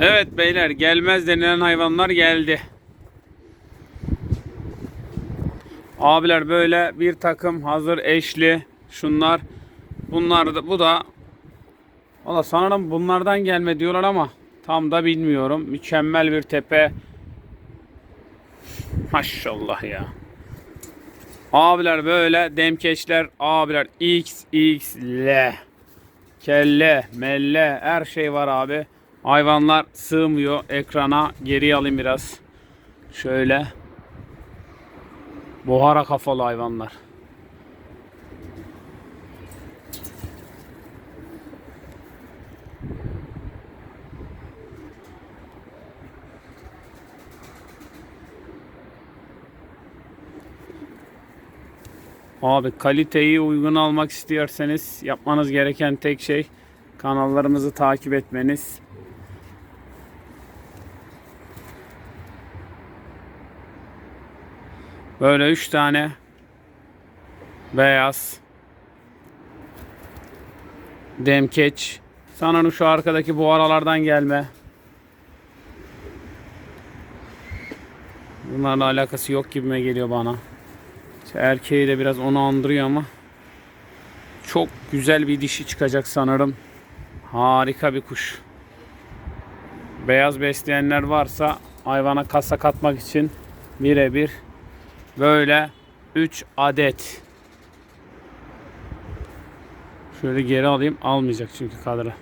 Evet beyler gelmez denilen hayvanlar geldi. Abiler böyle bir takım hazır eşli şunlar. Bunlar da bu da Valla sanırım bunlardan gelme diyorlar ama tam da bilmiyorum. Mükemmel bir tepe. Maşallah ya. Abiler böyle demkeçler abiler X X L kelle melle her şey var abi. Hayvanlar sığmıyor ekrana. Geri alayım biraz. Şöyle. Buhara kafalı hayvanlar. Abi kaliteyi uygun almak istiyorsanız yapmanız gereken tek şey kanallarımızı takip etmeniz. Böyle üç tane beyaz demkeç. Sanırım şu arkadaki bu aralardan gelme. Bunlarla alakası yok gibime geliyor bana. İşte erkeği de biraz onu andırıyor ama çok güzel bir dişi çıkacak sanırım. Harika bir kuş. Beyaz besleyenler varsa hayvana kasa katmak için birebir böyle 3 adet. Şöyle geri alayım. Almayacak çünkü kadra.